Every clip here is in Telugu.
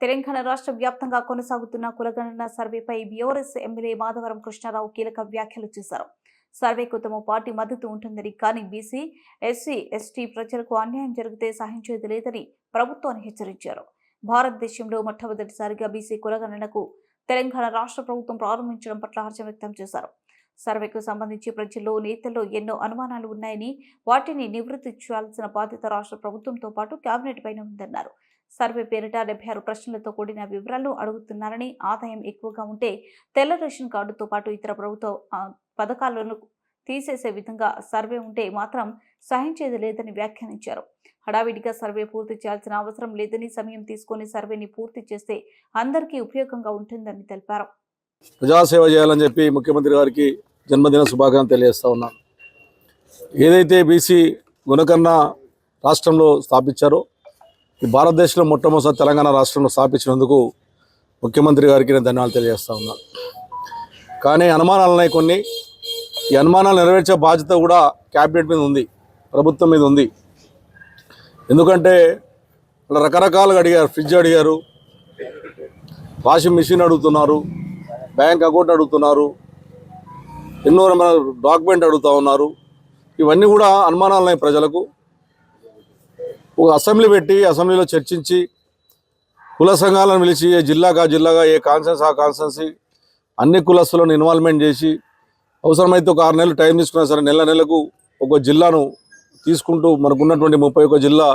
తెలంగాణ రాష్ట్ర వ్యాప్తంగా కొనసాగుతున్న కులగణన సర్వేపై బీఆర్ఎస్ ఎమ్మెల్యే మాధవరం కృష్ణారావు కీలక వ్యాఖ్యలు చేశారు. సర్వేకు తమ పార్టీ మద్దతు ఉంటుందని కానీ బీసీ ఎస్సీ ఎస్టీ ప్రజలకు అన్యాయం జరిగితే సహించేది లేదని ప్రభుత్వాన్ని హెచ్చరించారు. భారతదేశంలో మొట్టమొదటిసారిగా బీసీ కులగణనకు తెలంగాణ రాష్ట్ర ప్రభుత్వం ప్రారంభించడం పట్ల హర్షం వ్యక్తం చేశారు. సర్వేకు సంబంధించి ప్రజల్లో నేతల్లో ఎన్నో అనుమానాలు ఉన్నాయని వాటిని నివృత్తి చేయాల్సిన బాధ్యత రాష్ట్ర ప్రభుత్వంతో పాటు కేబినెట్ పైన ఉందన్నారు. సర్వే పేరిట డెబ్బై ఆరు ప్రశ్నలతో కూడిన వివరాలు అడుగుతున్నారని ఆదాయం ఎక్కువగా ఉంటే తెల్ల రేషన్ కార్డుతో పాటు ఇతర ప్రభుత్వ పథకాలను తీసేసే విధంగా సర్వే ఉంటే మాత్రం సహించేది లేదని వ్యాఖ్యానించారు. హడావిడిగా సర్వే పూర్తి చేయాల్సిన అవసరం లేదని సమయం తీసుకొని సర్వేని పూర్తి చేస్తే అందరికీ ఉపయోగంగా ఉంటుందని తెలిపారు. ప్రజాసేవ చేయాలని చెప్పి ముఖ్యమంత్రి గారికి జన్మదిన శుభాకాంక్షలు తెలియజేస్తా ఉన్నాను. ఏదైతే బీసీ గుణకర్ణ రాష్ట్రంలో స్థాపించారో ఈ భారతదేశంలో మొట్టమొదటి తెలంగాణ రాష్ట్రంలో స్థాపించినందుకు ముఖ్యమంత్రి గారికి నేను ధన్యవాదాలు తెలియజేస్తా ఉన్నాను కానీ అనుమానాలు ఉన్నాయి కొన్ని. ఈ అనుమానాలు నెరవేర్చే బాధ్యత కూడా క్యాబినెట్ మీద ఉంది ప్రభుత్వం మీద ఉంది. ఎందుకంటే వాళ్ళు రకరకాలుగా అడిగారు ఫ్రిడ్జ్ అడిగారు వాషింగ్ మిషన్ అడుగుతున్నారు బ్యాంక్ అకౌంట్ అడుగుతున్నారు ఎన్నో రకమైన డాక్యుమెంట్ అడుగుతూ ఉన్నారు. ఇవన్నీ కూడా అనుమానాలు ఉన్నాయి ప్రజలకు. ఒక అసెంబ్లీ పెట్టి అసెంబ్లీలో చర్చించి కుల సంఘాలను పిలిచి ఏ జిల్లాగా జిల్లాగా ఏ కాన్సెన్స్ ఆ కాన్సెన్సీ అన్ని కులస్తులను ఇన్వాల్వ్మెంట్ చేసి అవసరమైతే ఒక ఆరు నెలలు టైం తీసుకున్నా సరే నెల నెలకు ఒక జిల్లాను తీసుకుంటూ మనకున్నటువంటి ముప్పై ఒక్క జిల్లా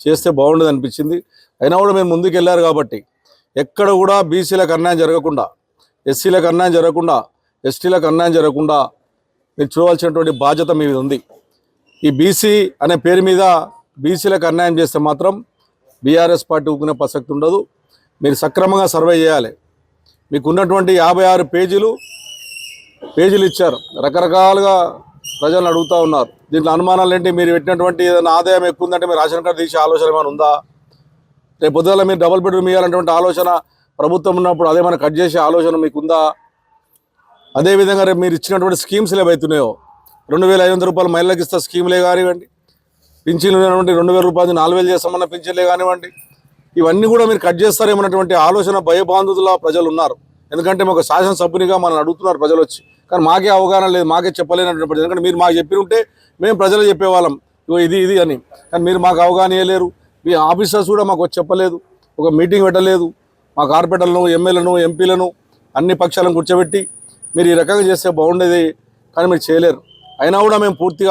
చేస్తే బాగుండేది అనిపించింది. అయినా కూడా మేము ముందుకు వెళ్ళారు కాబట్టి ఎక్కడ కూడా బీసీలకు అన్యాయం జరగకుండా ఎస్సీలకు అన్యాయం జరగకుండా ఎస్టీలకు అన్యాయం జరగకుండా మీరు చూడవలసినటువంటి బాధ్యత మీద ఉంది. ఈ బీసీ అనే పేరు మీద బీసీలకు అన్యాయం చేస్తే మాత్రం బీఆర్ఎస్ పార్టీ ఊకునే ప్రసక్తి ఉండదు. మీరు సక్రమంగా సర్వే చేయాలి. మీకు ఉన్నటువంటి యాభై ఆరు పేజీలు పేజీలు ఇచ్చారు. రకరకాలుగా ప్రజలను అడుగుతూ ఉన్నారు. దీంట్లో అనుమానాలు ఏంటి? మీరు పెట్టినటువంటి ఏదైనా ఆదాయం ఎక్కువ ఉందంటే మీరు రేషన్ కార్డు తీసే ఆలోచన ఏమైనా ఉందా? రేపు పొద్దున మీరు డబుల్ బెడ్రూమ్ ఇవ్వాలన్నటువంటి ఆలోచన ప్రభుత్వం ఉన్నప్పుడు అదేమైనా కట్ చేసే ఆలోచన మీకు ఉందా అదేవిధంగా రేపు మీరు ఇచ్చినటువంటి స్కీమ్స్ ఏవైతున్నాయో రెండు వేల ఐదు వందల రూపాయలు మహిళలకు ఇస్తా స్కీమ్లే కానివ్వండి పింఛన్లు ఉన్నటువంటి రెండు వేల రూపాయలు నాలుగు వేలు చేస్తామన్న పింఛన్లే కానివ్వండి. ఇవన్నీ కూడా మీరు కట్ చేస్తారేమన్నటువంటి ఆలోచన భయబాంధుల ప్రజలు ఉన్నారు. ఎందుకంటే మాకు శాసనసభ్యునిగా మనం అడుగుతున్నారు ప్రజలు వచ్చి. కానీ మాకే అవగాహన లేదు మాకే చెప్పలేనటువంటి ప్రజలు. ఎందుకంటే మీరు మాకు చెప్పి ఉంటే మేము ప్రజలు చెప్పేవాళ్ళం. ఇగో ఇది ఇది అని. కానీ మీరు మాకు అవగాహన ఇవ్వలేరు మీ ఆఫీసర్స్ కూడా మాకు చెప్పలేదు. ఒక మీటింగ్ పెట్టలేదు. మా కార్పొరేటర్లను ఎమ్మెల్యేలను ఎంపీలను అన్ని పక్షాలను కూర్చోబెట్టి మీరు ఈ రకంగా చేస్తే బాగుండేది. కానీ మీరు చేయలేరు. అయినా కూడా మేము పూర్తిగా